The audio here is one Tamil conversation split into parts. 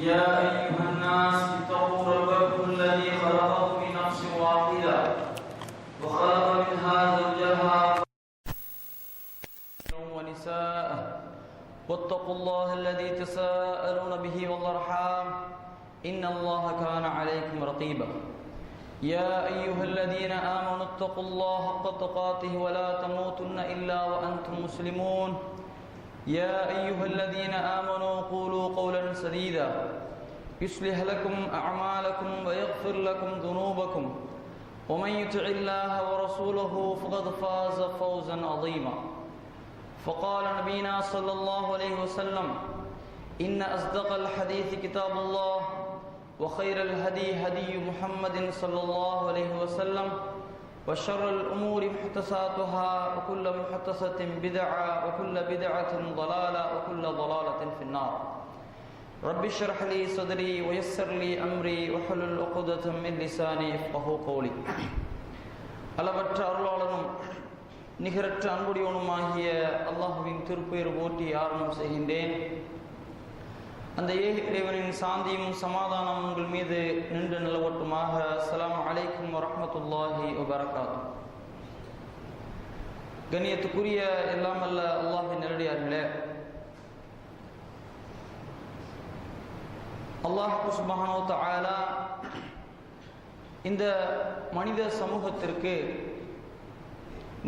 يا أيها الناس اتقوا ربكم الذي خلقكم من نفس واحدة وخلق منها زوجها ونساء. واتقوا الله الذي تساءلون به والأرحام. إن الله كان عليكم رقيبا. يا أيها الذين آمنوا اتقوا الله حق تقاته ولا تموتن إلا وأنتم مسلمون. يا أيها الذين آمنوا قولوا قولا سديدا. يصلح لكم أعمالكم ويغفر لكم ذنوبكم. ومن يطع الله ورسوله فقد فاز فوزا عظيما. فقال نبينا صلى الله عليه وسلم إن أصدق الحديث كتاب الله وخير الهدي هدي محمد صلى الله عليه وسلم وشر الأمور محدثاتها وكل محدثة بدعة وكل بدعة ضلالة وكل ضلالة في النار رب اشرح لي صدري ويسر لي أمري وحلل عقدة من لساني يفقه قولي அளவற்ற அருளாளனும் நிகரற்ற அன்புடையவனுமாகிய அல்லாஹுவின் திருப்பெயர் போற்றி ஆரம்பம் செய்கின்றேன் அந்த ஏக இறைவனின் சாந்தியும் சமாதானம் உங்கள் மீது நின்று நிலவட்டுமாக. அஸ்லாம் அலைக்கும் வரமத்துல்லாஹி வபரகாத்து கண்ணியத்துக்குரிய எல்லாம் அல்ல அல்லாஹி நேரடியார்களே. அல்லாஹ் சுபஹானோ ஆலா இந்த மனித சமூகத்திற்கு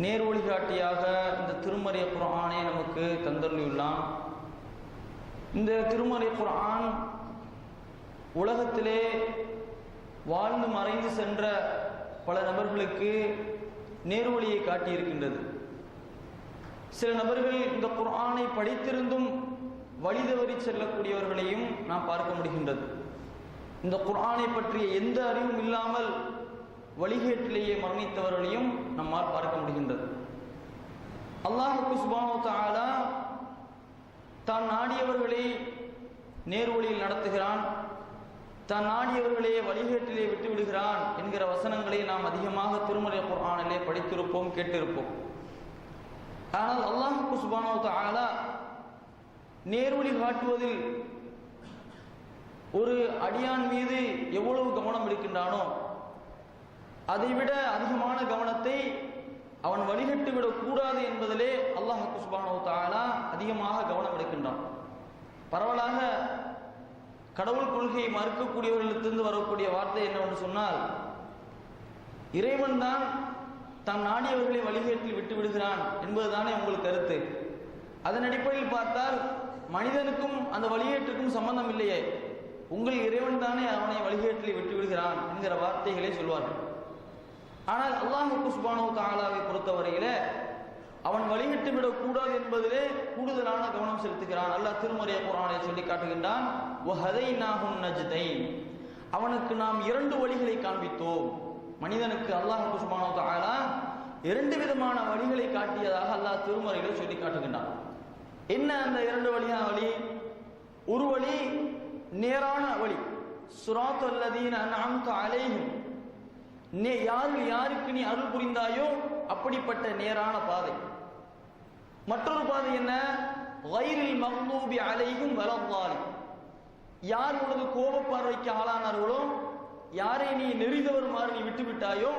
நேர் வழிகாட்டியாக இந்த திருமறை குரானை நமக்கு தந்தள்ளியுள்ளான் இந்த திருமறை குர்ஆன் உலகத்திலே வாழ்ந்து மறைந்து சென்ற பல நபர்களுக்கு நேர்வழியை காட்டியிருக்கின்றது. சில நபர்கள் இந்த குர்ஆனை படித்திருந்தும் வழி தவறி செல்லக்கூடியவர்களையும் நாம் பார்க்க முடிகின்றது. இந்த குர்ஆனை பற்றிய எந்த அறிவும் இல்லாமல் வழிகேட்டிலேயே மரணித்தவர்களையும் நம்மால் பார்க்க முடிகின்றது. அல்லாஹுக்கு சுபானோ தாலா தான் நாடியவர்களை நேர்வழியில் நடத்துகிறான். தான் நாடியவர்களே வழிகேட்டிலே விட்டு விடுகிறான் என்கிற வசனங்களை நாம் அதிகமாக திருமறை குரானிலே படித்திருப்போம் கேட்டிருப்போம். ஆனால் அல்லாஹுக்கு சுபானோ ஆலா நேர்வழி காட்டுவதில் ஒரு அடியான் மீது எவ்வளவு கவனம் எடுக்கின்றானோ அதைவிட அதிகமான கவனத்தை அவன் வழிகட்டு விடக்கூடாது என்பதிலே அல்லாஹ் சுபானோ தாலா அதிகமாக கவனம் எடுக்கின்றான் பரவலாக கடவுள் கொள்கையை மறுக்கக்கூடியவர்களிடத்திலிருந்து வரக்கூடிய வார்த்தை என்னவென்று சொன்னால் இறைவன் தான் தன் நாடியவர்களை வழிகேட்டில் விட்டு விடுகிறான் என்பதுதானே உங்களுக்கு கருத்து. அதன் அடிப்படையில் பார்த்தால் மனிதனுக்கும் அந்த வழிகேட்டுக்கும் சம்பந்தம் இல்லையே. உங்கள் இறைவன் தானே அவனை வழிகேட்டில் விட்டு விடுகிறான் என்கிற வார்த்தைகளை சொல்வார்கள். ஆனால் அல்லாஹு சுபானோ தாலாவை பொறுத்தவரையில அவன் வழிவிட்டு விடக்கூடாது என்பதிலே கூடுதலான கவனம் செலுத்துகிறான். அல்லாஹ் திருமறைய குரானை சொல்லி காட்டுகின்றான் அவனுக்கு நாம் இரண்டு வழிகளை காண்பித்தோம். மனிதனுக்கு அல்லாஹ் சுபானோ தாலா இரண்டு விதமான வழிகளை காட்டியதாக அல்லாஹ் திருமறைகளை சொல்லி காட்டுகின்றான். என்ன அந்த இரண்டு வழியான வழி? ஒரு வழி நேரான வழி. சுராத் அல்லதீன் அன்அம்த அலைஹிம். நே யாரு யாருக்கு நீ அருள் புரிந்தாயோ அப்படிப்பட்ட நேரான பாதை. மற்றொரு பாதை என்ன? வயிறில் மஹ்லூபி அலைகும் வலவாலி யார் உனது கோபப்பார்வைக்கு ஆளானார்களோ யாரை நீ நெறிதவருமாறு நீ விட்டு விட்டாயோ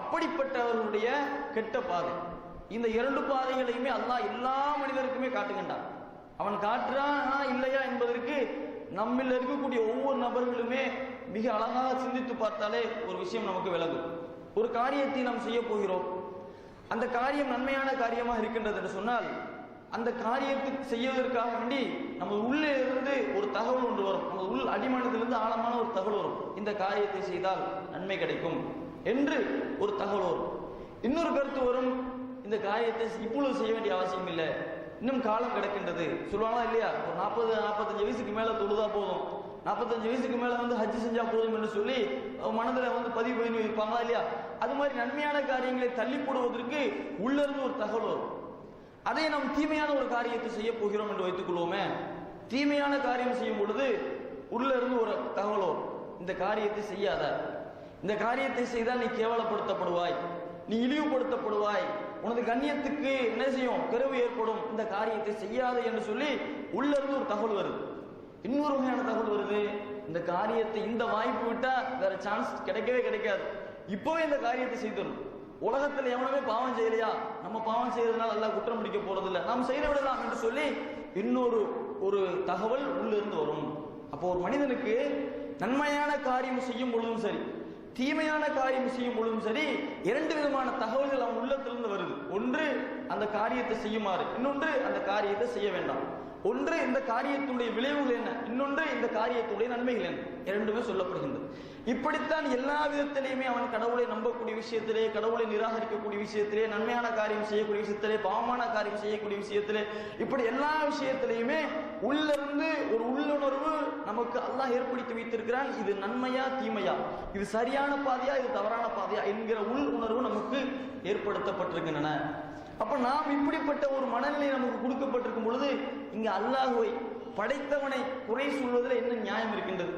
அப்படிப்பட்டவர்களுடைய கெட்ட பாதை. இந்த இரண்டு பாதைகளையுமே அல்லாஹ் எல்லா மனிதருக்குமே காட்டுகின்றான். அவன் காட்டுறானா இல்லையா என்பதற்கு நம்மில் இருக்கக்கூடிய ஒவ்வொரு நபர்களுமே மிக அழகாக சிந்தித்து பார்த்தாலே ஒரு விஷயம் நமக்கு விளங்கும். ஒரு காரியத்தை நாம் செய்ய போகிறோம். அந்த காரியம் நன்மையான காரியமாக இருக்கின்றது என்று சொன்னால் அந்த காரியத்துக்கு செய்வதற்காக வேண்டி நம்ம உள்ளே இருந்து ஒரு தகவல் ஒன்று வரும். நம்ம உள் அடிமானத்திலிருந்து ஆழமான ஒரு தகவல் வரும். இந்த காரியத்தை செய்தால் நன்மை கிடைக்கும் என்று ஒரு தகவல் வரும். இன்னொரு கருத்து வரும். இந்த காரியத்தை இப்பொழுது செய்ய வேண்டிய அவசியம் இல்லை. இன்னும் காலம் கிடக்கின்றது. சொல்லுவாங்களா இல்லையா? ஒரு நாற்பது நாற்பத்தஞ்சு வயசுக்கு மேல தொழுதா போதும். நாற்பத்தஞ்சு வயசுக்கு மேல வந்து ஹஜ் செஞ்சா போதும் என்று சொல்லி மனதில் வந்து பதிவு பண்ணி வைப்பாங்களா இல்லையா? அது மாதிரி நன்மையான காரியங்களை தள்ளி போடுவதற்கு உள்ளிருந்து ஒரு தகவல் வரும். அதை நாம் தீமையான ஒரு காரியத்தை செய்ய போகிறோம் என்று வைத்துக் கொள்வோமே. தீமையான காரியம் செய்யும் பொழுது உள்ளிருந்து ஒரு தகவல் வரும். இந்த காரியத்தை செய்யாத. இந்த காரியத்தை செய்தால் நீ கேவலப்படுத்தப்படுவாய். நீ இழிவுபடுத்தப்படுவாய். உனது கண்ணியத்துக்கு என்ன செய்யும்? கருவு ஏற்படும். இந்த காரியத்தை செய்யாது என்று சொல்லி உள்ளிருந்து ஒரு தகவல் வருது. இன்னொரு வகையான தகவல் வருது. இந்த காரியத்தை இந்த வாய்ப்பு விட்டா வேற சான்ஸ் கிடைக்கவே கிடைக்காது. இப்பவே இந்த காரியத்தை செய்திடணும். உலகத்துல எவனுமே பாவம் செய்யலையா? நம்ம பாவம் செய்யறதுனால எல்லாம் குற்றம் பிடிக்க போறது இல்லை நாம் செய்து விடலாம் என்று சொல்லி இன்னொரு ஒரு தகவல் உள்ளிருந்து வரும். அப்போ ஒரு மனிதனுக்கு நன்மையான காரியம் செய்யும் பொழுதும் சரி தீமையான காரியம் செய்யும் பொழுதும் சரி இரண்டு விதமான தகவல்கள் அவன் உள்ளத்திலிருந்து வருது. ஒன்று அந்த காரியத்தை செய்யுமாறு. இன்னொன்று அந்த காரியத்தை செய்ய வேண்டாம். ஒன்று இந்த காரியத்துடைய விளைவுகள் என்ன? இன்னொன்று இந்த காரியத்துடைய நன்மைகள் என்ன? இரண்டுமே சொல்லப்படுகின்றது. இப்படித்தான் எல்லா விதத்திலையுமே அவன் கடவுளை நம்பக்கூடிய விஷயத்திலே கடவுளை நிராகரிக்கக்கூடிய விஷயத்திலே நன்மையான காரியம் செய்யக்கூடிய விஷயத்திலே பாவமான காரியம் செய்யக்கூடிய விஷயத்திலே இப்படி எல்லா விஷயத்திலையுமே உள்ளிருந்து ஒரு உள்ளுணர்வு நமக்கு அல்லாஹ் ஏற்படுத்தி வைத்திருக்கிறான். இது நன்மையா தீமையா? இது சரியான பாதையா இது தவறான பாதையா என்கிற உள் உணர்வு நமக்கு ஏற்படுத்தப்பட்டிருக்கின்றன. அப்ப நாம் இப்படிப்பட்ட ஒரு மனநிலை நமக்கு கொடுக்கப்பட்டிருக்கும் பொழுது இங்க அல்லாஹுவை படைத்தவனை குறை சொல்வதில் என்ன நியாயம் இருக்கின்றது?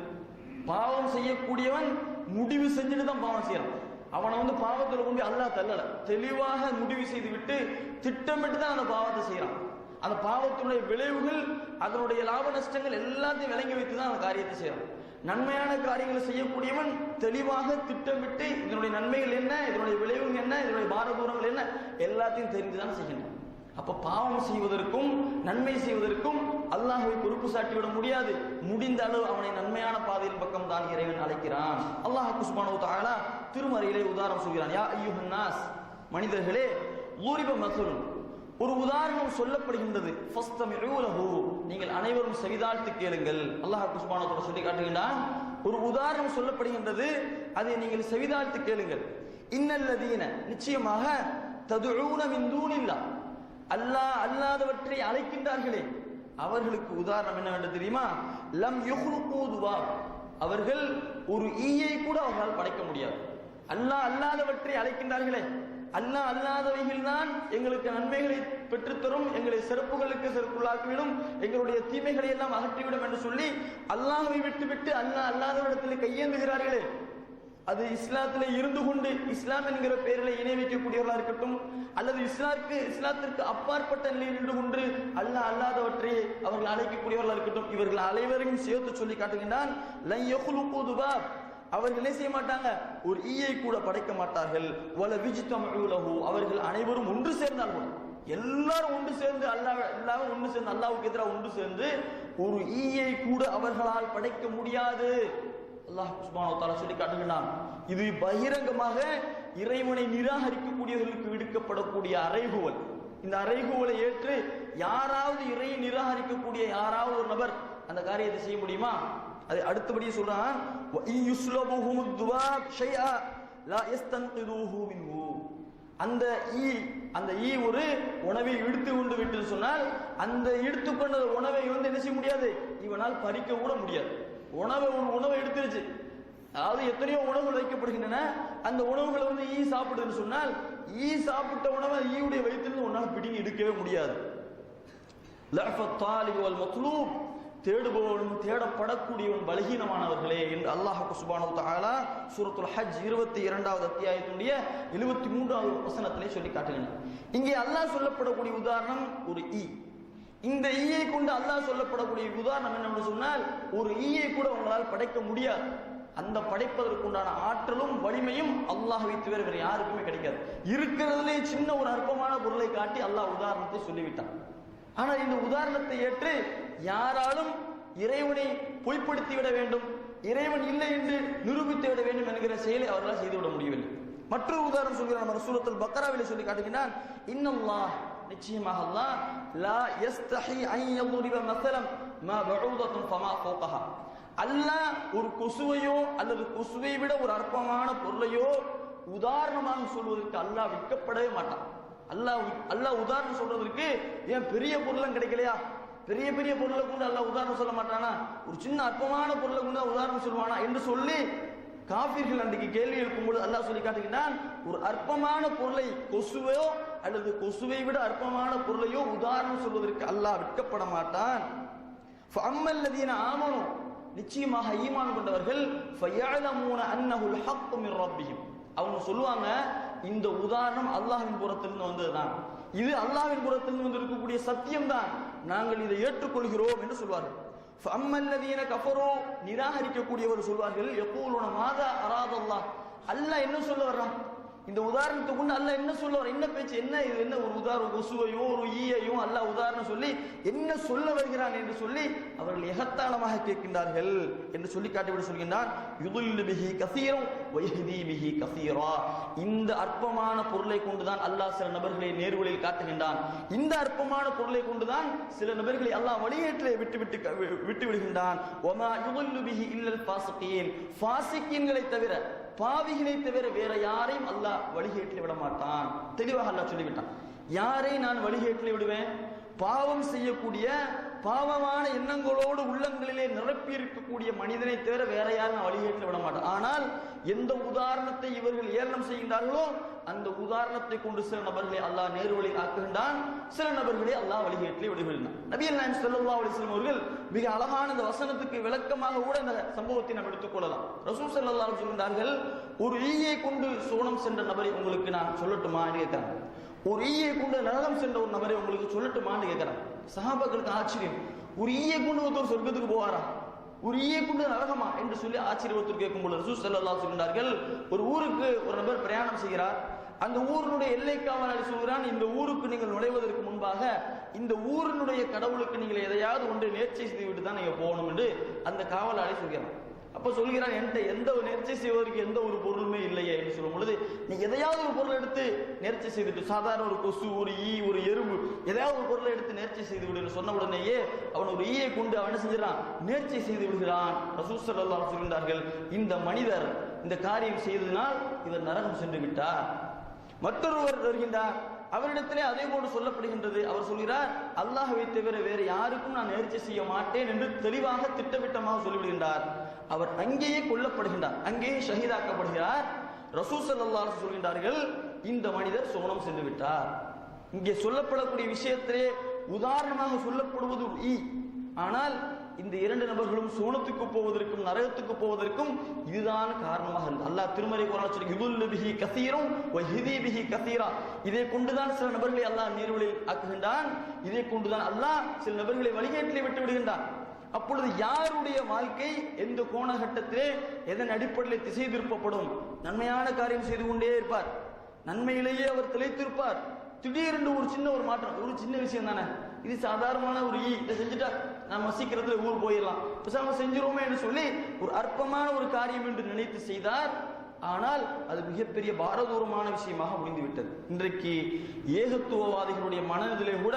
பாவம் செய்யக்கூடியவன் முடிவு செஞ்சுட்டு தான் பாவம் செய்யறான். அவனை வந்து பாவத்துல கொண்டு அல்லாஹ் தள்ளல. தெளிவாக முடிவு செய்து விட்டு திட்டமிட்டு தான் அந்த பாவத்தை செய்யறான். அந்த பாவத்தினுடைய விளைவுகள் அதனுடைய லாப நஷ்டங்கள் எல்லாத்தையும் விளங்கி வைத்து தான் அந்த காரியத்தை செய்யறான். நன்மையான காரியங்களை செய்யக்கூடியவன் தெளிவாக திட்டமிட்டு இதனுடைய நன்மைகள் என்ன இதனுடைய விளைவுகள் என்ன இதனுடைய பாரதூரங்கள் என்ன எல்லாத்தையும் தெரிந்துதான் செய்கின்றான். அப்ப பாவம் செய்வதற்கும் நன்மை செய்வதற்கும் அல்லாஹுவை பொறுப்பு சாட்டி விட முடியாது. முடிந்த அளவு அவனை நன்மையான பாதையின் பக்கம் தான் இறைவன் அழைக்கிறான். அல்லாஹ் குஸ்மானோ தாலா திருமறையிலே உதாரணம் சொல்கிறான். யா ஐயோ நாஸ் மனிதர்களே ஊரிப மசூல். ஒரு உதாரணம் சொல்லப்படுகின்றது. நீங்கள் அனைவரும் செவிதாழ்த்து கேளுங்கள். அல்லாஹ் குஸ்மானத்தோட சொல்லி காட்டுகின்றான். ஒரு உதாரணம் சொல்லப்படுகின்றது. அதை நீங்கள் செவிதாழ்த்து கேளுங்கள். இன்னல்லதீன நிச்சயமாக ததுஊன மின் தூணில்லா. அல்லாஹ் அல்லாதவற்றை அழைக்கின்றார்களே. அவர்களுக்கு உதாரணம் என்னவென்று தெரியுமா? லம் யுஹ்லுகு அவர்கள் ஒரு ஈயை கூட அவர்களால் படைக்க முடியாது. அல்லாஹ் அல்லாதவற்றை அழைக்கின்றார்களே. அல்லாஹ் அல்லாதவைகள் தான் எங்களுக்கு நன்மைகளை பெற்றுத்தரும் எங்களை சிறப்புகளுக்கு சிறப்புள்ளாக்கிவிடும் எங்களுடைய தீமைகளை எல்லாம் அகற்றிவிடும் என்று சொல்லி அல்லாஹ்வை விட்டுவிட்டு அல்லாஹ் அல்லாதவரிடத்தில் கையேந்துகிறார்களே. அது இஸ்லாத்துல இருந்து கொண்டு இஸ்லாம் என்கிற பெயரில் இணை வைக்கக்கூடியவர்களா இருக்கட்டும் அல்லது இஸ்லாத்துக்கு இஸ்லாத்திற்கு அப்பாற்பட்ட நிலையில் இருந்து கொண்டு அல்லாஹ் அல்லாதவற்றை அவர்கள் அழைக்கக்கூடியவர்களா இருக்கட்டும் இவர்கள் அனைவரையும் சேர்த்து சொல்லி காட்டுகின்றான் அவர்கள் என்ன செய்ய மாட்டாங்க? ஒரு ஈயை கூட படைக்க மாட்டார்கள். வல விஜித்தமூலஹு அவர்கள் அனைவரும் ஒன்று சேர்ந்தார்கள் எல்லாரும் ஒன்று சேர்ந்து அல்லாஹ் எல்லாரும் ஒன்று சேர்ந்து அல்லாவுக்கு எதிராக ஒன்று சேர்ந்து ஒரு ஈயை கூட அவர்களால் படைக்க முடியாது. அல்லாஹ் சுப்ஹானஹு வ சொல்லி காட்டுகிறான். இது பகிரங்கமாக இறைவனை நிராகரிக்கக்கூடியவர்களுக்கு விடுக்கப்படக்கூடிய அறைகுவல். இந்த அறைகுவலை ஏற்று யாராவது இறையை நிராகரிக்கக்கூடிய யாராவது ஒரு நபர் அந்த காரியத்தை செய்ய முடியுமா? அது அடுத்தபடியே சொல்றான் அந்த ஈ அந்த ஈ ஒரு உணவை இழுத்து கொண்டு விட்டு சொன்னால் அந்த இடுத்துக்கொண்ட உணவை வந்து என்ன செய்ய முடியாது? இவனால் பறிக்க கூட முடியாது. உணவை உணவை எடுத்துருச்சு. அதாவது எத்தனையோ உணவுகள் வைக்கப்படுகின்றன. அந்த உணவுகளை வந்து ஈ சாப்பிடுதுன்னு சொன்னால் ஈ சாப்பிட்ட உணவை ஈயுடைய வயிற்றிலிருந்து உன்னால் பிடிங்கி எடுக்கவே முடியாது. தேடுபவனும் தேடப்படக்கூடியவன் பலகீனமானவர்களே என்று அல்லாஹ் சுபானு தாலா சூரத்துல் ஹஜ் இருபத்தி இரண்டாவது அத்தியாயத்தினுடைய எழுபத்தி மூன்றாவது வசனத்திலே சொல்லி காட்டுகின்றன இங்கே அல்லாஹ் சொல்லப்படக்கூடிய உதாரணம் ஒரு ஈ. இந்த ஈயை கொண்டு அல்லாஹ் சொல்லப்படக்கூடிய உதாரணம் என்னவென்று சொன்னால் ஒரு ஈயை கூட உங்களால் படைக்க முடியாது. அந்த படைப்பதற்குண்டான ஆற்றலும் வலிமையும் அல்லாஹை தவிர வேறு யாருக்குமே கிடைக்காது. இருக்கிறதுலே சின்ன ஒரு அற்பமான பொருளை காட்டி அல்லாஹ் உதாரணத்தை சொல்லிவிட்டான். ஆனால் இந்த உதாரணத்தை ஏற்று யாராலும் இறைவனை பொய்ப்படுத்தி விட வேண்டும் இறைவன் இல்லை என்று நிரூபித்து விட வேண்டும் என்கிற செயலை அவர்களால் செய்துவிட முடியவில்லை. மற்றொரு உதாரணம் சொல்கிறார் நம்ம சூரத்துல் பக்கராவிலே சொல்லி காட்டுகிறான் இன்னும் நிச்சயமாக அல்லாஹ் லா யஸ்தஹி அன் யதுரிப மஸலம் மா பஊதத்துன் ஃபமா அல்லாஹ் ஒரு கொசுவையோ அல்லது கொசுவை விட ஒரு அற்பமான பொருளையோ உதாரணமாக சொல்வதற்கு அல்லாஹ் விற்கப்படவே மாட்டான். அல்லாஹ் அல்லாஹ் உதாரணம் சொல்றதற்கு ஏன் பெரிய பொருளும் கிடைக்கலையா? பெரிய பெரிய பொருளை கொண்டு அல்லாஹ் உதாரணம் சொல்ல மாட்டானா? ஒரு சின்ன அற்பமான பொருளை கொண்டு உதாரணம் சொல்லுவானா என்று சொல்லி காஃபிர்கள் அன்றைக்கு கேள்வி எழுப்பும்போது அல்லாஹ் சொல்லி காட்டுகிறான் ஒரு அற்பமான பொருளை கொசுவையோ அல்லது கொசுவை விட அற்பமான பொருளையோ உதாரணம் சொல்வதற்கு அல்லாஹ் விற்கப்பட மாட்டான். ஃபஅம்மல்லதீன ஆமனு நிச்சயமாக ஈமான் கொண்டவர்கள் அன்னஹுல் ஹக்கு மின் அவங்க சொல்லுவாங்க இந்த உதாரணம் அல்லாஹின் புறத்திலிருந்து வந்ததுதான். இது அல்லாஹின் புறத்திலிருந்து வந்திருக்கக்கூடிய சத்தியம்தான். நாங்கள் இதை ஏற்றுக்கொள்கிறோம் என்று சொல்வார்கள். ஃபஅம்மல்லதீன கஃபரோ நிராகரிக்கக்கூடியவர் சொல்வார்கள் யகூலுன மாதா அராதல்லாஹ். அல்லாஹ் என்ன சொல்ல வர்றான்? இந்த உதாரணத்துக்கு அல்ல என்ன சொல்ல வர என்ன பேச்சு? என்ன இது? என்ன ஒரு உதாரணம்? கொசுவையும் ஒரு ஈயையும் அல்லாஹ் உதாரணம் சொல்லி என்ன சொல்ல வருகிறான் என்று சொல்லி அவர்கள் எகத்தாளமாக கேட்கின்றார்கள் என்று சொல்லி காட்டிவிட சொல்கின்றான் யுதுல்லு பிஹி கசீரம் வைஹதி பிஹி கசீரா. இந்த அற்பமான பொருளை கொண்டுதான் அல்லாஹ் சில நபர்களை நேர்வழியில் காட்டுகின்றான். இந்த அற்பமான பொருளை கொண்டுதான் சில நபர்களை அல்லாஹ் வழியேற்றிலே விட்டு விட்டு விட்டு விடுகின்றான். ஒமா யுதுல்லு பிஹி இல்லல் ஃபாசிகீன். ஃபாசிகீன்களை தவிர பாவிகளை தவிர வேற யாரையும் அல்லாஹ் வழிகேட்டில் விட மாட்டான் தெளிவாக அல்லாஹ் சொல்லிவிட்டான். யாரை நான் வழிகேட்டில் விடுவேன்? பாவம் செய்யக்கூடிய பாவமான எண்ணங்களோடு உள்ளங்களிலே நிரப்பி இருக்கக்கூடிய மனிதனை தவிர வேற யாரும் நான் வழிகேட்டில் விட மாட்டான். ஆனால் எந்த உதாரணத்தை இவர்கள் ஏளனம் செய்கின்றார்களோ அந்த உதாரணத்தை கொண்டு சில நபர்களை அல்லாஹ் நேர்வழி ஆக்குகின்றான். சில நபர்களை அல்லாஹ் வழிகேட்டில் விடுகின்றான். நபியல் நாயம் ஸல்லல்லாஹு அலிஸ்லம் அவர்கள் மிக அழகான இந்த வசனத்துக்கு விளக்கமாக கூட இந்த சம்பவத்தை நாம் எடுத்துக்கொள்ளலாம் ரசூல் ஸல்லல்லாஹு சொல்கின்றார்கள் ஒரு ஈயை கொண்டு சோனம் சென்ற நபரை உங்களுக்கு நான் சொல்லட்டுமா? என்று ஒரு ஈயை கொண்டு நரகம் சென்ற ஒரு நபரை உங்களுக்கு சொல்லட்டுமான்னு கேட்கிறேன் சஹாபாக்களுக்கு ஆச்சரியம். ஒரு ஈயை கொண்டு ஒருத்தர் சொர்க்கத்துக்கு போவாரா? ஒரு ஈயை கொண்டு நரகமா? என்று சொல்லி ஆச்சரியத்தில் கேட்கும் பொழுது ரசூல் ஸல்லல்லாஹு சொல்கிறார்கள் ஒரு ஊருக்கு ஒரு நபர் பிரயாணம் செய்கிறார். அந்த ஊரினுடைய எல்லை காவலாளி சொல்கிறான் இந்த ஊருக்கு நீங்கள் நுழைவதற்கு முன்பாக இந்த ஊரினுடைய கடவுளுக்கு நீங்கள் எதையாவது ஒன்று நேர்ச்சி செய்துவிட்டு தான் நீங்க போகணும் என்று அந்த காவலாளி சொல்கிறான். அப்ப சொல்கிறான் என்கிட்ட எந்த ஒரு நேர்ச்சை செய்வதற்கு எந்த ஒரு பொருளுமே இல்லையே என்று சொல்லும் பொழுது நீ எதையாவது ஒரு பொருள் எடுத்து நேர்ச்சி செய்துட்டு சாதாரண ஒரு கொசு ஒரு ஈ ஒரு எறும்பு எதையாவது ஒரு பொருளை எடுத்து நேர்ச்சி செய்து விடு சொன்ன உடனேயே அவன் ஒரு ஈயை கொண்டு அவன் என்ன செஞ்சிடறான் செய்து விடுகிறான். ரசூல் ஸல்லல்லாஹு சொல்கின்றார்கள் இந்த மனிதர் இந்த காரியம் செய்ததினால் இவர் நரகம் சென்று விட்டார். மற்றொருவர் வருகின்றார் அவரிடத்திலே அதே போன்று சொல்லப்படுகின்றது. அவர் சொல்கிறார் அல்லாஹவை தவிர வேறு யாருக்கும் நான் நேர்ச்சி செய்ய மாட்டேன் என்று தெளிவாக திட்டவட்டமாக சொல்லிவிடுகின்றார். அவர் அங்கேயே கொல்லப்படுகின்றார். அங்கேயே ஷஹீதாக்கப்படுகிறார். ரசூ அல்லாஹ் சொல்கின்றார்கள் இந்த மனிதர் சோனம் சென்று விட்டார். இங்கே சொல்லப்படக்கூடிய விஷயத்திலே உதாரணமாக சொல்லப்படுவது ஈ ஆனால் இந்த இரண்டு நபர்களும் சோனத்துக்கு போவதற்கும் நரகத்துக்கு போவதற்கும் இதுதான் காரணமாக இருந்தது. அல்லாஹ் திருமறை குரான் சொல்லி பிஹி கசீரும் பிஹி கசீரா. இதை கொண்டுதான் சில நபர்களை அல்லாஹ் நீர்வழியில் ஆக்குகின்றான். இதை கொண்டுதான் அல்லாஹ் சில நபர்களை வழிகேட்டிலே விட்டு விடுகின்றான். அப்பொழுது யாருடைய வாழ்க்கை எந்த கோணகட்டத்திலே எதன் அடிப்படையில் திசை திருப்பப்படும் நன்மையான காரியம் செய்து கொண்டே இருப்பார். நன்மையிலேயே அவர் திளைத்திருப்பார். திடீரென்று ஒரு சின்ன ஒரு மாற்றம் ஒரு சின்ன விஷயம் தானே. இது சாதாரணமான ஒரு ஈ இதை செஞ்சுட்டா நம்ம சீக்கிரத்துல ஊர் போயிடலாம். பேசாம செஞ்சிருவோமே என்று சொல்லி ஒரு அற்பமான ஒரு காரியம் என்று நினைத்து செய்தார். ஆனால் அது மிகப்பெரிய பாரதூரமான விஷயமாக முடிந்து விட்டது இன்றைக்கு ஏகத்துவவாதிகளுடைய மனதிலே கூட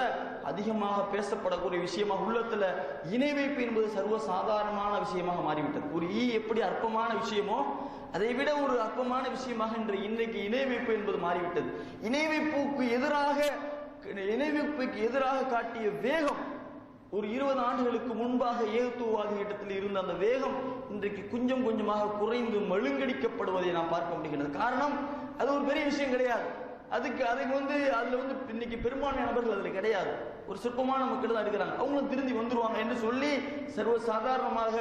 அதிகமாக பேசப்படக்கூடிய விஷயமாக உள்ளத்துல இணை வைப்பு என்பது சர்வ சாதாரணமான விஷயமாக மாறிவிட்டது. ஒரு ஈ எப்படி அற்பமான விஷயமோ அதை விட ஒரு அற்பமான விஷயமாக இன்று இன்றைக்கு இணை வைப்பு என்பது மாறிவிட்டது. இணை வைப்புக்கு எதிராக இணை வைப்புக்கு எதிராக காட்டிய வேகம் ஒரு இருபது ஆண்டுகளுக்கு முன்பாக ஏகத்துவவாதிகளிடத்தில் இருந்த அந்த வேகம் இன்றைக்கு கொஞ்சம் கொஞ்சமாக குறைந்து மழுங்கடிக்கப்படுவதை நாம் பார்க்க முடிகிறது காரணம் அது ஒரு பெரிய விஷயம் கிடையாது. அதுக்கு அதுக்கு வந்து அதுல வந்து இன்னைக்கு பெரும்பான்மை நபர்கள் அதுல கிடையாது. ஒரு சிற்பமான மக்கள் தான் இருக்கிறாங்க. அவங்களும் திருந்தி வந்துருவாங்க என்று சொல்லி சர்வ சாதாரணமாக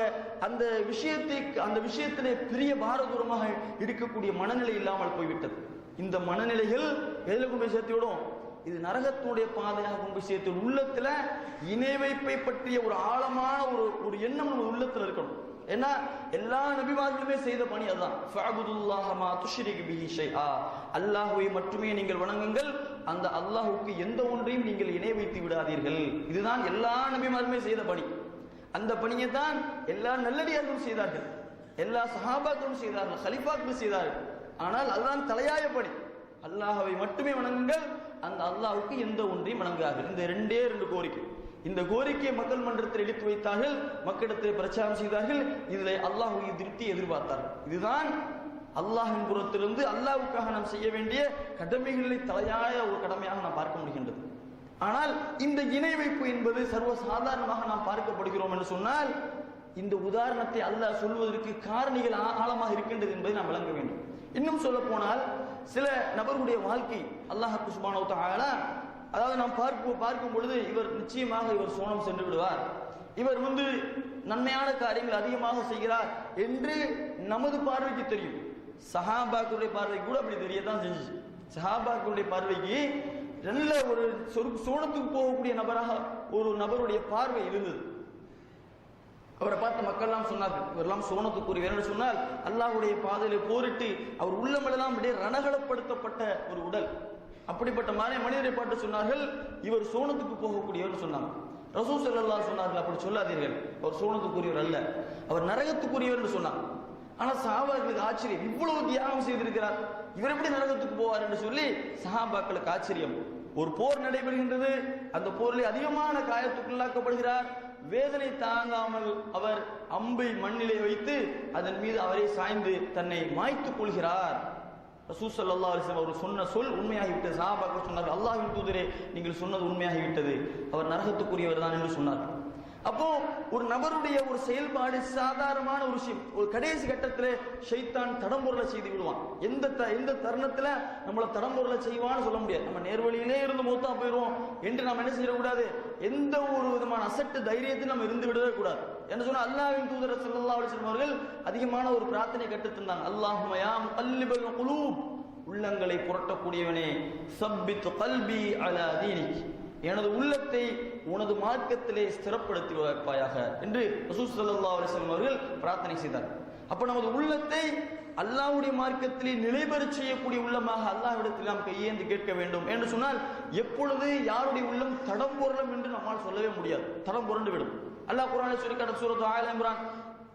அந்த விஷயத்தை அந்த விஷயத்திலே பெரிய பாரதூரமாக இருக்கக்கூடிய மனநிலை இல்லாமல் போய்விட்டது. இந்த மனநிலைகள் எதில் கொண்டு போய் சேர்த்து விடும்? இது நரகத்தினுடைய பாதையாக விஷயத்தில் உள்ளத்துல இணை வைப்பை பற்றிய ஒரு ஆழமான ஒரு ஒரு எண்ணம் நம்ம உள்ளத்துல இருக்கணும். ஏன்னா எல்லா நபிவாதிகளுமே செய்த பணி அதுதான். அல்லாஹுவை மட்டுமே நீங்கள் வணங்குங்கள். அந்த அல்லாஹுக்கு எந்த ஒன்றையும் நீங்கள் இணை வைத்து விடாதீர்கள். இதுதான் எல்லா நபிமாருமே செய்த பணி. அந்த பணியை தான் எல்லா நல்லடியார்களும் செய்தார்கள். எல்லா சஹாபாக்களும் செய்தார்கள். ஹலிஃபாக்களும் செய்தார்கள். ஆனால் அதுதான் தலையாய பணி. அல்லாஹாவை மட்டுமே வணங்குங்கள் அந்த அல்லாஹுக்கு எந்த ஒன்றையும் வணங்காது. இந்த ரெண்டே ரெண்டு கோரிக்கை. இந்த கோரிக்கையை மக்கள் மன்றத்தில் எடுத்து வைத்தார்கள் மக்களிடத்தில் பிரச்சாரம் செய்தார்கள் இதில் அல்லாஹுடைய திருப்தி எதிர்பார்த்தார்கள் இதுதான் அல்லாஹின் புறத்திலிருந்து அல்லாஹ்வுக்காக நாம் செய்ய வேண்டிய கடமைகளை தலையாய ஒரு கடமையாக நாம் பார்க்க முடிகின்றது. ஆனால் இந்த இணை வைப்பு என்பது சர்வ சாதாரணமாக நாம் பார்க்கப்படுகிறோம் என்று சொன்னால் இந்த உதாரணத்தை அல்லாஹ் சொல்வதற்கு காரணிகள் ஆழமாக இருக்கின்றது என்பதை நாம் விளங்க வேண்டும். இன்னும் சொல்ல போனால் சில நபர்களுடைய வாழ்க்கை அல்லாஹ் சுபானோ அதாவது நாம் பார்க்க பார்க்கும் பொழுது இவர் நிச்சயமாக இவர் சோனம் சென்று விடுவார். இவர் வந்து நன்மையான காரியங்கள் அதிகமாக செய்கிறார் என்று நமது பார்வைக்கு தெரியும். சஹாபாக்களுடைய பார்வை கூட அப்படி தெரியதான் செஞ்சுச்சு. சஹாபாக்களுடைய பார்வைக்கு நல்ல ஒரு சொர்க்க- சோனத்துக்கு போகக்கூடிய நபராக ஒரு நபருடைய பார்வை இருந்தது. அவரை பார்த்து மக்கள்லாம் சொன்னார்கள் இவரெல்லாம் சோனத்துக்குரியவர் என்று சொன்னால் அல்லாஹுடைய பாதையில போரிட்டு அவர் உள்ளமெல்லாம் அப்படியே ரணகலப்படுத்தப்பட்ட ஒரு உடல். அப்படிப்பட்ட மாதிரி மனிதரை பார்த்து சொன்னார்கள் இவர் சோனத்துக்கு போகக்கூடியவர் சொன்னாங்க. ரசூ ஸல்லல்லாஹு சொன்னார்கள் அப்படி சொல்லாதீர்கள் அவர் சோனத்துக்குரியவர் அல்ல. அவர் நரகத்துக்குரியவர் என்று சொன்னாங்க. ஆனா சஹாபாக்களுக்கு ஆச்சரியம் இவ்வளவு தியாகம் செய்திருக்கிறார் இவர் எப்படி நரகத்துக்கு போவார் என்று சொல்லி சஹாபாக்களுக்கு ஆச்சரியம். ஒரு போர் நடைபெறுகின்றது அந்த போரில் அதிகமான காயத்துக்குள்ளாக்கப்படுகிறார் வேதனை தாங்காமல் அவர் அம்பை மண்ணிலே வைத்து அதன் மீது அவரை சாய்ந்து தன்னை மாய்த்துக் கொள்கிறார். ரசூல் ஸல்லல்லாஹு அவர் சொன்ன சொல் உண்மையாகிவிட்டது. சஹாபாக்கள் சொன்னார் அல்லாஹ்வின் தூதரே நீங்கள் சொன்னது உண்மையாகிவிட்டது. அவர் நரகத்துக்குரியவர் தான் என்று சொன்னார் அப்போ ஒரு நபருடைய ஒரு செயல்பாடு சாதாரணமான ஒரு விஷயம். ஒரு கடைசி கட்டத்துல ஷைத்தான் தடம்பொருளை செய்து விடுவான். எந்த த- எந்த தருணத்துல நம்மளை தடம்பொருளை செய்வான்னு சொல்ல முடியாது. நம்ம நேர்வழியிலே இருந்து மூத்தா போயிடுவோம் என்று நாம் என்ன செய்யக்கூடாது? எந்த ஒரு விதமான அசட்டு தைரியத்தில் நம்ம இருந்து விடவே கூடாது. என்ன சொன்னா அல்லாவின் தூதர் சல்லா அலைஹி அவர்கள் அதிகமான ஒரு பிரார்த்தனை கற்றுத் அல்லாஹுமயா அல்லிபல் யா குலூப். உள்ளங்களை புரட்டக்கூடியவனே. சப்பித்து கல்வி அலா தீனிக். எனது உள்ளத்தை உனது மார்க்கத்திலே ஸ்திரப்படுத்தி வைப்பாயாக என்று ரசூல் ஸல்லல்லாஹு அவர்கள் பிரார்த்தனை செய்தார். அப்ப நமது உள்ளத்தை அல்லாஹ்வுடைய மார்க்கத்திலே நிலைபெறச் செய்யக்கூடிய உள்ளமாக அல்லாவிடத்தில் நாம் கையேந்து கேட்க வேண்டும் என்று சொன்னால் எப்பொழுது யாருடைய உள்ளம் தடம் புரளும் என்று நம்மால் சொல்லவே முடியாது. தடம் புரண்டு விடும். அல்லாஹ் குரானை சொல்லி காட்ட சூரத்து ஆல இம்ரான்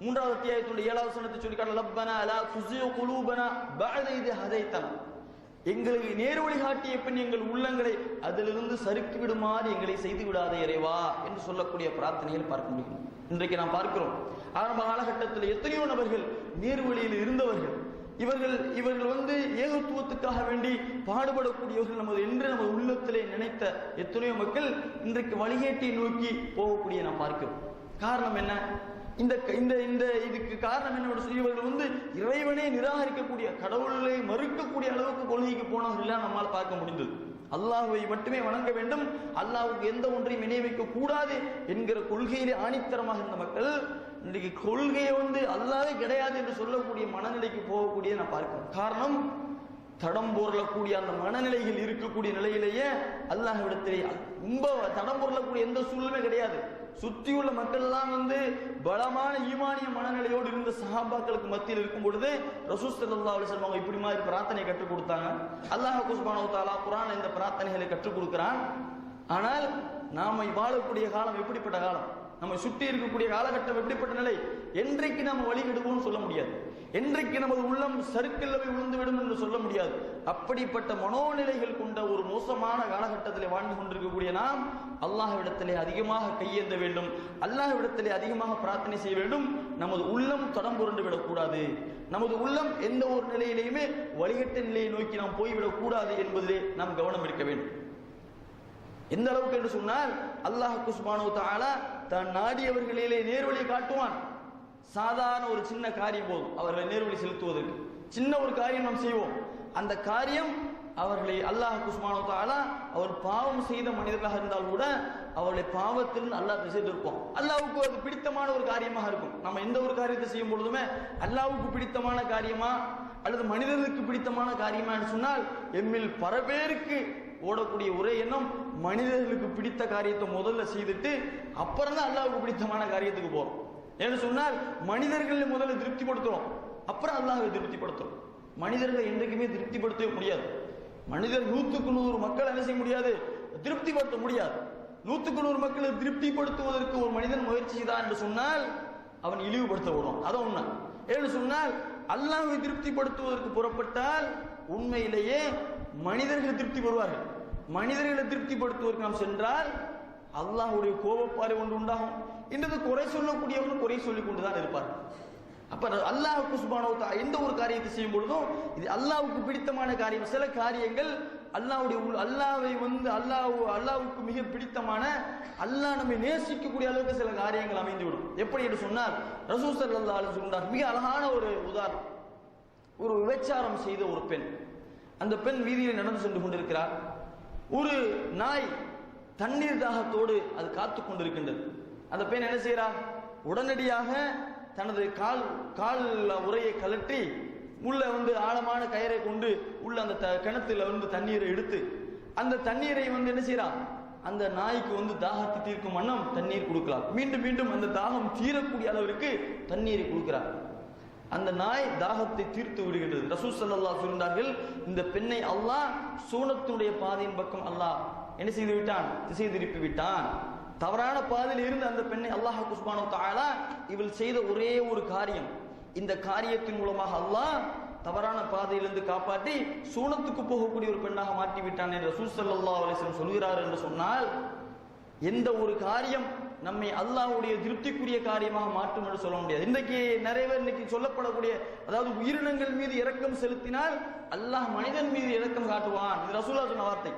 மூன்றாவது அத்தியாயத்துடைய ஏழாவது சனத்தை சொல்லி காட்ட லப்பனா அலா சுசியோ குலூபனா பஅத இது ஹதைத்தனா. எங்களுக்கு நேர்வழி வழிகாட்டிய பின் எங்கள் உள்ளங்களை அதிலிருந்து சறுக்கி விடுமாறு எங்களை செய்து விடாத இறைவா என்று சொல்லக்கூடிய பிரார்த்தனைகள் பார்க்க முடியும். இன்றைக்கு நாம் பார்க்கிறோம். ஆரம்ப காலகட்டத்தில் எத்தனையோ நபர்கள் நேர்வழியில் இருந்தவர்கள். இவர்கள் இவர்கள் வந்து ஏகத்துவத்துக்காக வேண்டி பாடுபடக்கூடியவர்கள் நமது என்று நமது உள்ளத்திலே நினைத்த எத்தனையோ மக்கள் இன்றைக்கு வழிகேட்டை நோக்கி போகக்கூடிய நாம் பார்க்கிறோம். காரணம் என்ன? இந்த இந்த இந்த இதுக்கு காரணம் என்னோட இவர்கள் வந்து இறைவனே நிராகரிக்கக்கூடிய கடவுளை மறுக்கக்கூடிய அளவுக்கு கொள்கைக்கு போனவர்கள்லாம் நம்மால் பார்க்க முடிந்தது. அல்லாஹுவை மட்டுமே வணங்க வேண்டும். அல்லாஹுக்கு எந்த ஒன்றையும் இணை வைக்க கூடாது என்கிற கொள்கையிலே ஆணித்தரமாக இருந்த மக்கள் இன்றைக்கு கொள்கையை வந்து அல்லாவே கிடையாது என்று சொல்லக்கூடிய மனநிலைக்கு போகக்கூடிய நான் பார்க்கிறேன் காரணம் தடம் பொருளக்கூடிய அந்த மனநிலையில் இருக்கக்கூடிய நிலையிலேயே அல்லாஹ் இடத்திலே ரொம்ப தடம் பொருளக்கூடிய எந்த சூழலுமே கிடையாது. சுற்றியுள்ள மக்கள் எல்லாம் வந்து பலமான ஈமானிய மனநிலையோடு இருந்த சஹாபாக்களுக்கு மத்தியில் இருக்கும் பொழுது ரசூல் ஸல்லல்லாஹு அலைஹி அவங்க இப்படி மாதிரி பிரார்த்தனை கற்றுக் கொடுத்தாங்க. அல்லாஹ் சுப்ஹானஹு தாலா குரான் இந்த பிரார்த்தனைகளை கற்றுக் கொடுக்கிறான். ஆனால் நாம வாழக்கூடிய காலம் எப்படிப்பட்ட காலம்? நம்ம சுற்றி இருக்கக்கூடிய காலகட்டம் எப்படிப்பட்ட நிலை? என்றைக்கு நம்ம வழிகிடுவோம்னு சொல்ல முடியாது. என்றைக்கு நமது உள்ளம் சறுக்கல்ல போய் என்று சொல்ல முடியாது. அப்படிப்பட்ட மனோநிலைகள் கொண்ட ஒரு மோசமான காலகட்டத்தில் வாழ்ந்து கொண்டிருக்கக்கூடிய நாம் அல்லாஹ்விடத்திலே அதிகமாக கையேந்த வேண்டும். அல்லாஹ்விடத்திலே அதிகமாக பிரார்த்தனை செய்ய வேண்டும். நமது உள்ளம் தடம் புரண்டு விடக்கூடாது. நமது உள்ளம் எந்த ஒரு நிலையிலையுமே வழிகட்ட நிலையை நோக்கி நாம் போய்விடக்கூடாது என்பதிலே நாம் கவனம் எடுக்க வேண்டும். எந்த அளவுக்கு என்று சொன்னால் அல்லாஹ் குஸ்மானோ தஆலா தான் நாடியவர்களிலே நேர்வழி காட்டுவான். சாதாரண ஒரு சின்ன காரியம் போதும். அவர்களை நேர்வழி செலுத்துவதற்கு. சின்ன ஒரு காரியம் நாம் செய்வோம். அந்த காரியம் அவர்களை அல்லாஹ் சுப்ஹானஹு அவர் பாவம் செய்த மனிதர்களாக இருந்தால் கூட அவர்களை பாவத்திலிருந்து அல்லாஹ் திசை திருப்போம் அல்லாஹ்வுக்கு அது பிடித்தமான ஒரு காரியமாக இருக்கும். நம்ம எந்த ஒரு காரியத்தை செய்யும் பொழுதுமே அல்லாவுக்கு பிடித்தமான காரியமா அல்லது மனிதர்களுக்கு பிடித்தமான காரியமா என்று சொன்னால் எம்மில் பல பேருக்கு ஓடக்கூடிய ஒரே எண்ணம் மனிதர்களுக்கு பிடித்த காரியத்தை முதல்ல செய்துட்டு அப்புறம் தான் அல்லாவுக்கு பிடித்தமான காரியத்துக்கு போறோம். என்று சொன்னால் மனிதர்களை முதல்ல திருப்திப்படுத்துறோம் அப்புறம் அல்லாஹ்வை திருப்திப்படுத்தும் மனிதர்களை என்றைக்குமே திருப்திப்படுத்தவே முடியாது. மனிதர் நூத்துக்கு நூறு மக்கள் என்ன செய்ய முடியாது? திருப்திப்படுத்த முடியாது. நூத்துக்கு நூறு மக்களை திருப்திப்படுத்துவதற்கு ஒரு மனிதன் முயற்சி செய்தான் என்று சொன்னால் அவன் இழிவுபடுத்த விடும் அதான் உண்மை. ஏன்னு சொன்னால் அல்லாஹை திருப்திப்படுத்துவதற்கு புறப்பட்டால் உண்மையிலேயே மனிதர்கள் திருப்தி பெறுவார்கள். மனிதர்களை திருப்திப்படுத்துவதற்கு நாம் சென்றால் அல்லாஹுடைய கோபப்பாறை ஒன்று உண்டாகும். இன்றது குறை சொல்லக்கூடியவர்கள் குறை சொல்லிக் கொண்டுதான் இருப்பார்கள் அப்ப அல்லாஹ்வுக்கு சுப்ஹானஹு எந்த ஒரு காரியத்தை செய்யும் பொழுதும் இது அல்லாவுக்கு பிடித்தமான காரியம். சில காரியங்கள் அல்லாவுடைய உள்- அல்லாஹ்வை வந்து அல்லாஹ் அல்லாவுக்கு மிக பிடித்தமான அல்லாஹ் நம்மை நேசிக்கக்கூடிய அளவுக்கு சில காரியங்கள் அமைந்துவிடும். எப்படி என்று சொன்னால் ரசூ சல்லா சொன்னார் மிக அழகான ஒரு உதாரணம். ஒரு விபச்சாரம் செய்த ஒரு பெண். அந்த பெண் வீதியில் நடந்து சென்று கொண்டிருக்கிறார். ஒரு நாய் தண்ணீர் தாகத்தோடு அது காத்து கொண்டிருக்கின்றது. அந்த பெண் என்ன செய்றா? உடனடியாக தனது கால் கால் உரையை கலட்டி உள்ள வந்து ஆழமான கயிறை கொண்டு உள்ள அந்த த- கிணத்துல வந்து தண்ணீரை எடுத்து அந்த தண்ணீரை வந்து என்ன செய்றா? அந்த நாய்க்கு வந்து தாகத்தை தீர்க்கும் வண்ணம் தண்ணீர் கொடுக்கலாம் மீண்டும் மீண்டும் அந்த தாகம் தீரக்கூடிய அளவிற்கு தண்ணீரை கொடுக்கிறார் அந்த நாய் தாகத்தை தீர்த்து விடுகின்றது. ரசூல் சல்லா அலைஹி இந்த பெண்ணை அல்லாஹ் சூனத்தினுடைய பாதையின் பக்கம் அல்லாஹ் என்ன செய்து விட்டான்? திசை திருப்பி விட்டான். தவறான பாதையில் இருந்த அந்த பெண்ணை அல்லாஹ் குஸ்பானோ தஆலா இவள் செய்த ஒரே ஒரு காரியம். இந்த காரியத்தின் மூலமாக அல்லாஹ் தவறான பாதையிலிருந்து காப்பாற்றி சூனத்துக்கு போகக்கூடிய ஒரு பெண்ணாக மாற்றி விட்டான் என்று சூசல்லா ஸல்லல்லாஹு சொல்கிறார் என்று சொன்னால் எந்த ஒரு காரியம் நம்மை அல்லாஹுடைய திருப்திக்குரிய காரியமாக மாற்றும் என்று சொல்ல முடியாது. இன்றைக்கு நிறைய பேர் இன்னைக்கு சொல்லப்படக்கூடிய அதாவது உயிரினங்கள் மீது இரக்கம் செலுத்தினால் அல்லாஹ் மனிதன் மீது இரக்கம் காட்டுவான். இது ரசூலா சொன்ன வார்த்தை.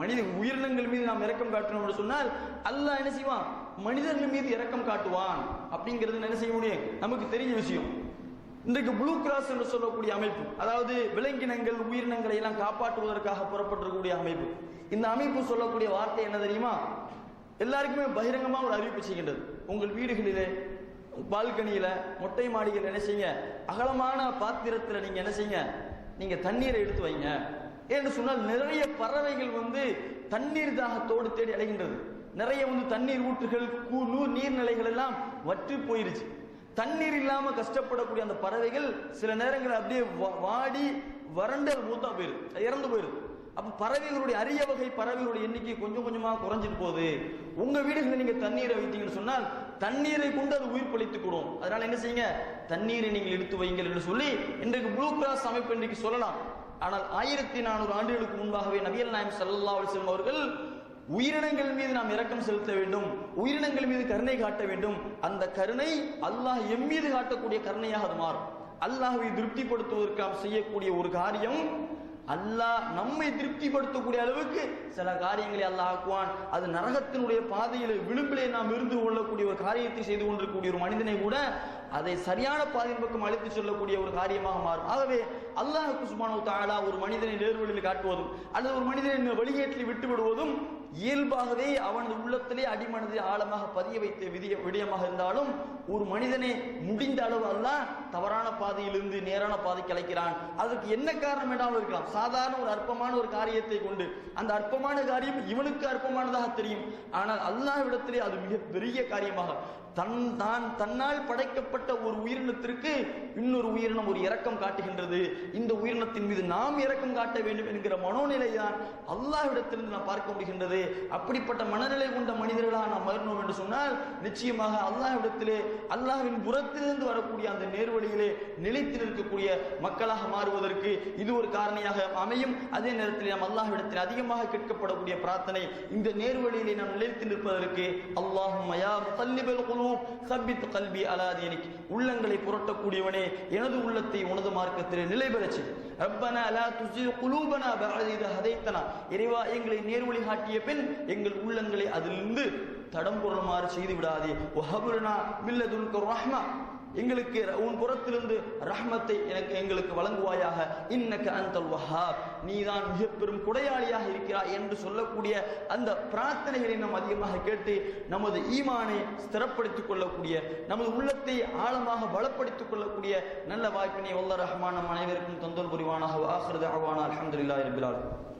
மனித உயிரினங்கள் மீது நாம் இரக்கம் காட்டணும் சொன்னால் அல்லாஹ் என்ன செய்வான்? மனிதர்கள் மீது இரக்கம் காட்டுவான். அப்படிங்கிறது என்ன செய்ய முடியும்? நமக்கு தெரிஞ்ச விஷயம். இன்றைக்கு ப்ளூ கிராஸ் என்று சொல்லக்கூடிய அமைப்பு அதாவது விலங்கினங்கள் உயிரினங்களை எல்லாம் காப்பாற்றுவதற்காக புறப்பட்டிருக்கக்கூடிய அமைப்பு. இந்த அமைப்பு சொல்லக்கூடிய வார்த்தை என்ன தெரியுமா? எல்லாருக்குமே பகிரங்கமாக ஒரு அறிவிப்பு செய்கின்றது. உங்கள் வீடுகளிலே பால்கனியில மொட்டை மாடிகள் என்ன செய்யுங்க? அகலமான பாத்திரத்துல நீங்க என்ன செய்யுங்க? நீங்க தண்ணீரை எடுத்து வைங்க. ஏன்னு சொன்னால் நிறைய பறவைகள் வந்து தண்ணீர் தாகத்தோடு தேடி அடைகின்றது நிறைய வந்து தண்ணீர் ஊற்றுகள் கூ- நீர்நிலைகள் எல்லாம் வற்றி போயிருச்சு. தண்ணீர் இல்லாம கஷ்டப்படக்கூடிய அந்த பறவைகள் சில நேரங்கள் அப்படியே வா- வாடி வறண்ட மூத்தா போயிருது இறந்து போயிருது அப்ப பறவைகளுடைய அரிய வகை பறவைகளுடைய எண்ணிக்கை கொஞ்சம் கொஞ்சமா குறைஞ்சிட்டு போகுது. உங்க வீடுகளில் நீங்க தண்ணீரை வைத்தீங்கன்னு சொன்னால் தண்ணீரை கொண்டு அது உயிர் பழித்து கூடும். அதனால என்ன செய்யுங்க? தண்ணீரை நீங்கள் எடுத்து வைங்கள் என்று சொல்லி இன்றைக்கு ப்ளூ கிராஸ் அமைப்பு இன்றைக்கு சொல்லலாம். ஆனால் ஆயிரத்தி நானூறு ஆண்டுகளுக்கு முன்பாகவே நபியல் நாயம் சல்லா அலிஸ்லம் அவர்கள் உயிரினங்கள் மீது நாம் இரக்கம் செலுத்த வேண்டும் உயிரினங்கள் மீது கருணை காட்ட வேண்டும். அந்த கருணை அல்லாஹ் எம் மீது காட்டக்கூடிய கருணையாக அது மாறும். அல்லாஹை திருப்திப்படுத்துவதற்கு நாம் செய்யக்கூடிய ஒரு காரியம் அல்லாஹ் நம்மை திருப்திப்படுத்தக்கூடிய அளவுக்கு சில காரியங்களை அல்லாஹ் ஆக்குவான். அது நரகத்தினுடைய பாதையில் விளிம்பிலே நாம் இருந்து கொள்ளக்கூடிய ஒரு காரியத்தை செய்து கொண்டிருக்கக்கூடிய ஒரு மனிதனை கூட அதை சரியான பாதையின் பக்கம் அழைத்து செல்லக்கூடிய ஒரு காரியமாக மாறும். ஆகவே அல்லாஹ் சுப்ஹானஹு தாலா ஒரு மனிதனை நேர்வழியில் காட்டுவதும் அல்லது ஒரு மனிதனை வழிகேட்டில் விட்டு விடுவதும் இயல்பாகவே அவனது உள்ளத்திலே அடிமனதில் ஆழமாக பதிய வைத்த விதிய விடயமாக இருந்தாலும் ஒரு மனிதனை முடிந்த அளவு அல்ல தவறான பாதையிலிருந்து நேரான பாதைக்கு அழைக்கிறான். அதற்கு என்ன காரணம் என்றாலும் இருக்கலாம். சாதாரண ஒரு அற்பமான ஒரு காரியத்தை கொண்டு அந்த அற்பமான காரியம் இவனுக்கு அற்பமானதாக தெரியும். ஆனால் அல்லாஹ்விடத்திலே அது மிக பெரிய காரியமாக தன் தான் தன்னால் படைக்கப்பட்ட ஒரு உயிரினத்திற்கு இன்னொரு உயிரினம் ஒரு இரக்கம் காட்டுகின்றது. இந்த உயிரினத்தின் மீது நாம் இரக்கம் காட்ட வேண்டும் என்கிற மனோநிலை தான் அல்லாஹ்விடத்திலிருந்து நாம் பார்க்க முடிகின்றது. அப்படிப்பட்ட மனநிலை கொண்ட மனிதர்களாக நாம் மாறினோம் என்று சொன்னால் நிச்சயமாக அல்லாஹ்விடத்திலே அல்லாஹ்வின் புறத்திலிருந்து வரக்கூடிய அந்த நேர்வழியிலே நிலைத்து நிற்கக்கூடிய மக்களாக மாறுவதற்கு இது ஒரு காரணியாக அமையும். அதே நேரத்தில் நாம் அல்லாஹ்விடத்தில் அதிகமாக கேட்கப்படக்கூடிய பிரார்த்தனை இந்த நேர்வழியிலே நாம் நிலைத்து நிற்பதற்கு அல்லாஹும் யா முகல்லிபல் குலூப் சப்பித் கல்வி அலா உள்ளங்களை புரட்டக்கூடியவனே எனது உள்ளத்தை உனது மார்க்கத்திலே நிலை பெறச் ரப்பனா லா துசி குலூபனா பஅத ஹதைத்தனா. இறைவா எங்களை நேர்வழி காட்டிய பின் எங்கள் உள்ளங்களை அதிலிருந்து தடம் புரளுமாறு செய்து விடாதே. வஹபுலனா மில்லதுன்க ரஹ்மா. எங்களுக்கு உன் புறத்திலிருந்து ரஹ்மத்தை எனக்கு எங்களுக்கு வழங்குவாயாக. இன்னக்கு அந்தல் வஹாப். நீதான் மிக பெரும் குடையாளியாக இருக்கிறாய் என்று சொல்லக்கூடிய அந்த பிரார்த்தனைகளை நாம் அதிகமாக கேட்டு நமது ஈமானை ஸ்திரப்படுத்திக் கொள்ளக்கூடிய நமது உள்ளத்தை ஆழமாக பலப்படுத்திக் கொள்ளக்கூடிய நல்ல வாய்ப்பினை வல்ல ரஹ்மான் நம் அனைவருக்கும் தொந்தல் புரிவானாக. ஆஹ்ரது அவானா அல்ஹம்துலில்லாஹி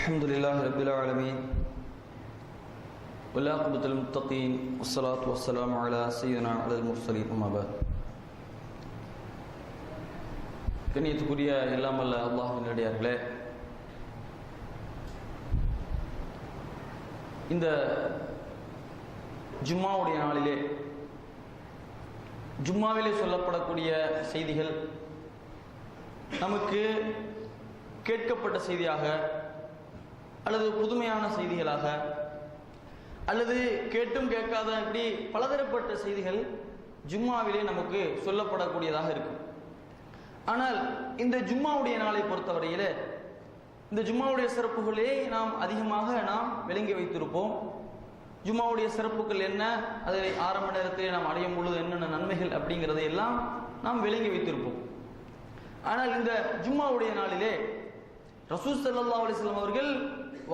الحمد لله رب العالمين والعاقبة للمتقين والصلاة والسلام على سيدنا على المرسلين أما بعد கண்ணியத்துக்குரிய எல்லாம் அல்ல அல்லாஹின் அடியார்களே இந்த ஜும்மாவுடைய நாளிலே ஜும்மாவிலே சொல்லப்படக்கூடிய செய்திகள் நமக்கு கேட்கப்பட்ட செய்தியாக அல்லது புதுமையான செய்திகளாக அல்லது கேட்டும் கேட்காத இப்படி பலதரப்பட்ட செய்திகள் ஜும்மாவிலே நமக்கு சொல்லப்படக்கூடியதாக இருக்கும். ஆனால் இந்த ஜும்மாவுடைய நாளை பொறுத்தவரையில் இந்த ஜும்மாவுடைய சிறப்புகளே நாம் அதிகமாக நாம் விளங்கி வைத்திருப்போம். ஜும்மாவுடைய சிறப்புகள் என்ன அதை ஆரம்ப நேரத்திலே நாம் அடையும் பொழுது என்னென்ன நன்மைகள் அப்படிங்கிறதை எல்லாம் நாம் விளங்கி வைத்திருப்போம். ஆனால் இந்த ஜும்மாவுடைய நாளிலே ரசூஸ் சல்லா அலிஸ்லாம் அவர்கள்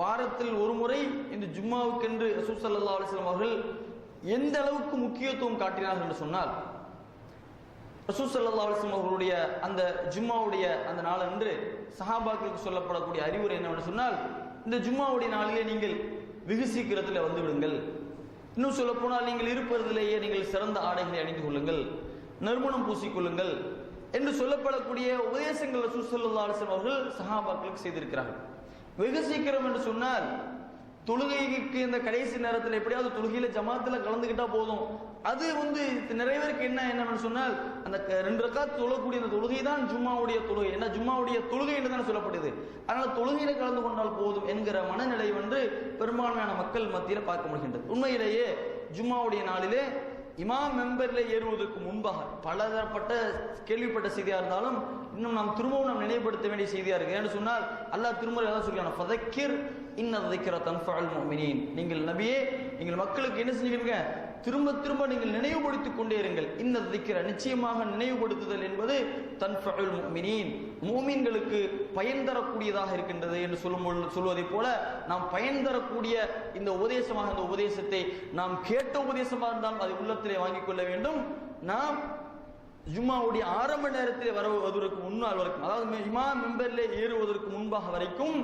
வாரத்தில் ஒரு முறை இந்த ஜும்மாவுக்கென்று ரசூல் சல்லா அலிஸ்லாம் அவர்கள் எந்த அளவுக்கு முக்கியத்துவம் காட்டினார்கள் என்று சொன்னால் ரசூஸ் சல்லா அலிஸ்லாம் அவர்களுடைய அந்த ஜும்மாவுடைய அந்த நாளன்று சஹாபாக்களுக்கு சொல்லப்படக்கூடிய அறிவுரை என்னவென்று சொன்னால் இந்த ஜும்மாவுடைய நாளிலே நீங்கள் வெகு சீக்கிரத்தில் வந்து விடுங்கள். இன்னும் சொல்ல போனால் நீங்கள் இருப்பதிலேயே நீங்கள் சிறந்த ஆடைகளை அணிந்து கொள்ளுங்கள். நறுமணம் பூசிக்கொள்ளுங்கள் என்று சொல்லப்படக்கூடிய உபதேசங்கள் ரசூல் சல்லா அலிஸ்லாம் அவர்கள் சஹாபாக்களுக்கு செய்திருக்கிறார்கள். வெகு சீக்கிரம் என்று சொன்னால் தொழுகைக்கு இந்த கடைசி நேரத்தில் எப்படியாவது தொழுகையில ஜமாத்துல கலந்துகிட்டா போதும். அது வந்து நிறைவேறக்கு என்ன என்னன்னு சொன்னால் அந்த ரெண்டு ரக்கா தொழக்கூடிய அந்த தொழுகை தான் ஜும்மாவுடைய தொழுகை. என்ன ஜும்மாவுடைய தொழுகை என்று தானே சொல்லப்படுது அதனால தொழுகையில கலந்து கொண்டால் போதும் என்கிற மனநிலை வந்து பெரும்பான்மையான மக்கள் மத்தியில பார்க்க முடிகின்றது. உண்மையிலேயே ஜும்மாவுடைய நாளிலே இமாம் மெம்பரில் ஏறுவதற்கு முன்பாக பலதரப்பட்ட கேள்விப்பட்ட செய்தியாக இருந்தாலும் இன்னும் நாம் திரும்பவும் நாம் நினைவுபடுத்த வேண்டிய செய்தியாக இருக்கு. ஏன்னு சொன்னால் அல்லாஹ் திரும்ப அதான் சொல்லியான ஃபதக்கிர் இன்ன தன் தன்ஃபஅல் முஃமினீன். நீங்கள் நபியே நீங்கள் மக்களுக்கு என்ன செஞ்சுக்கிறீங்க திரும்ப திரும்ப நீங்கள் நினைவுபடுத்திக் கொண்டே இருங்கள். இந்த திக்கிற நிச்சயமாக நினைவுபடுத்துதல் என்பது தன்ஃபஅல் மீனின் மூமீன்களுக்கு பயன் தரக்கூடியதாக இருக்கின்றது என்று சொல்லும் சொல்வதை சொல்வதைப் போல நாம் பயன் தரக்கூடிய இந்த உபதேசமாக இந்த உபதேசத்தை நாம் கேட்ட உபதேசமாக இருந்தாலும் அதை உள்ளத்திலே வாங்கிக் கொள்ள வேண்டும். நாம் ஜும்மாவுடைய ஆரம்ப நேரத்தில் வருவதற்கு முன்னால் வரைக்கும் அதாவது ஜுமா மெம்பரில் ஏறுவதற்கு முன்பாக வரைக்கும்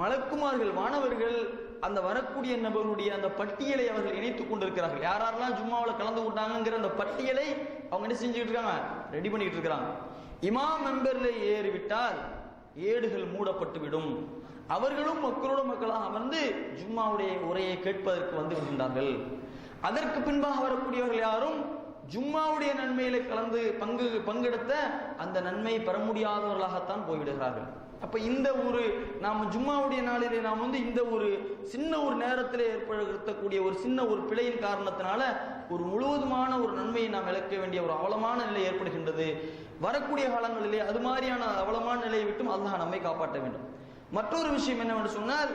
மலக்குமார்கள் மாணவர்கள் அந்த வரக்கூடிய நபருடைய அந்த பட்டியலை அவர்கள் இணைத்துக் கொண்டிருக்கிறார்கள். யார் யாரெல்லாம் ஜும்மாவில் கலந்து கொண்டாங்கிற அந்த பட்டியலை அவங்க என்ன செஞ்சுட்டு இருக்காங்க ரெடி பண்ணிட்டு இருக்கிறாங்க இமா மெம்பர்ல ஏறிவிட்டால் ஏடுகள் மூடப்பட்டுவிடும். அவர்களும் மக்களோட மக்களாக அமர்ந்து ஜும்மாவுடைய உரையை கேட்பதற்கு வந்து விடுகின்றார்கள். அதற்கு பின்பாக வரக்கூடியவர்கள் யாரும் ஜும்மாவுடைய நன்மையில கலந்து பங்கு பங்கெடுத்த அந்த நன்மை பெற முடியாதவர்களாகத்தான் போய்விடுகிறார்கள். அப்ப இந்த ஒரு நாம் ஜும்மாவுடைய நாளிலே நாம் வந்து இந்த ஒரு சின்ன ஒரு நேரத்தில் ஏற்படுத்தக்கூடிய ஒரு சின்ன ஒரு பிழையின் காரணத்தினால ஒரு முழுவதுமான ஒரு நன்மையை நாம் இழக்க வேண்டிய ஒரு அவலமான நிலை ஏற்படுகின்றது. வரக்கூடிய காலங்களிலே அது மாதிரியான அவலமான நிலையை விட்டும் அல்லாஹ் நம்மை காப்பாற்ற வேண்டும். மற்றொரு விஷயம் என்னவென்று சொன்னால்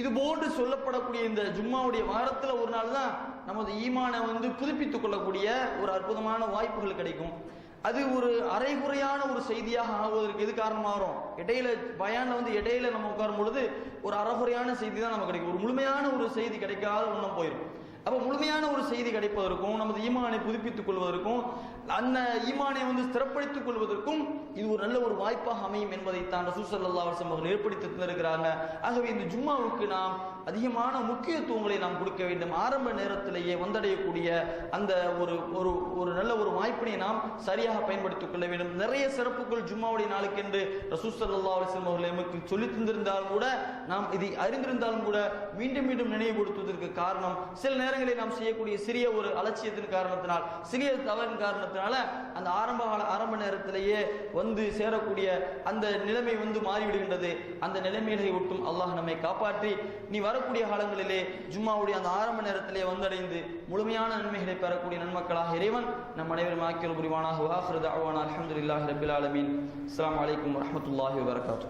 இது போன்று சொல்லப்படக்கூடிய இந்த ஜும்மாவுடைய வாரத்தில் ஒரு நாள் தான் நமது ஈமானை வந்து புதுப்பித்துக் கொள்ளக்கூடிய ஒரு அற்புதமான வாய்ப்புகள் கிடைக்கும். அது ஒரு அரைகுறையான ஒரு செய்தியாக ஆகுவதற்கு எது காரணமாக இடையில பயான்ல வந்து இடையில நம்ம உட்காரும் பொழுது ஒரு அரைகுறையான செய்தி தான் நமக்கு கிடைக்கும். ஒரு முழுமையான ஒரு செய்தி கிடைக்காத ஒன்றும் போயிடும் அப்ப முழுமையான ஒரு செய்தி கிடைப்பதற்கும் நமது ஈமானை புதுப்பித்துக் கொள்வதற்கும் அந்த ஈமானை வந்து ஸ்திரப்படுத்திக் கொள்வதற்கும் இது ஒரு நல்ல ஒரு வாய்ப்பாக அமையும் என்பதை தான் ரசூசல்லா அவர்கள் ஏற்படுத்தி தந்திருக்கிறாங்க. ஆகவே இந்த ஜும்மாவுக்கு நாம் அதிகமான முக்கியத்துவங்களை நாம் கொடுக்க வேண்டும். ஆரம்ப நேரத்திலேயே வந்தடையக்கூடிய அந்த ஒரு ஒரு ஒரு நல்ல ஒரு வாய்ப்பினை நாம் சரியாக பயன்படுத்திக் கொள்ள வேண்டும். நிறைய சிறப்புகள் ஜும்மாவுடைய நாளுக்கென்று ரசூசல்லா அலிஸ்லம் அவர்கள் எமக்கு சொல்லி தந்திருந்தாலும் கூட நாம் இதை அறிந்திருந்தாலும் கூட மீண்டும் மீண்டும் நினைவுபடுத்துவதற்கு காரணம் சில நேரங்களில் நாம் செய்யக்கூடிய சிறிய ஒரு அலட்சியத்தின் காரணத்தினால் சிறிய தவறின் காரணத்தினால அந்த ஆரம்ப கால ஆரம்ப நேரத்திலேயே வந்து சேரக்கூடிய அந்த நிலைமை வந்து மாறிவிடுகின்றது. அந்த நிலைமைகளை ஒட்டும் அல்லாஹ் நம்மை காப்பாற்றி நீ வர வரக்கூடிய காலங்களிலே ஜும்மாவுடைய அந்த ஆரம்ப நேரத்திலே வந்தடைந்து முழுமையான நன்மைகளை பெறக்கூடிய நன்மக்களாக இறைவன் நம் அனைவரும் ஆக்கியல் புரிவானாக. வாஹ்ரு தஅவானா அல்ஹம்துலில்லாஹி ரபில் ஆலமீன். அஸ்லாம் வலைக்கம் வரமத்துல்லாஹி வரகாத்து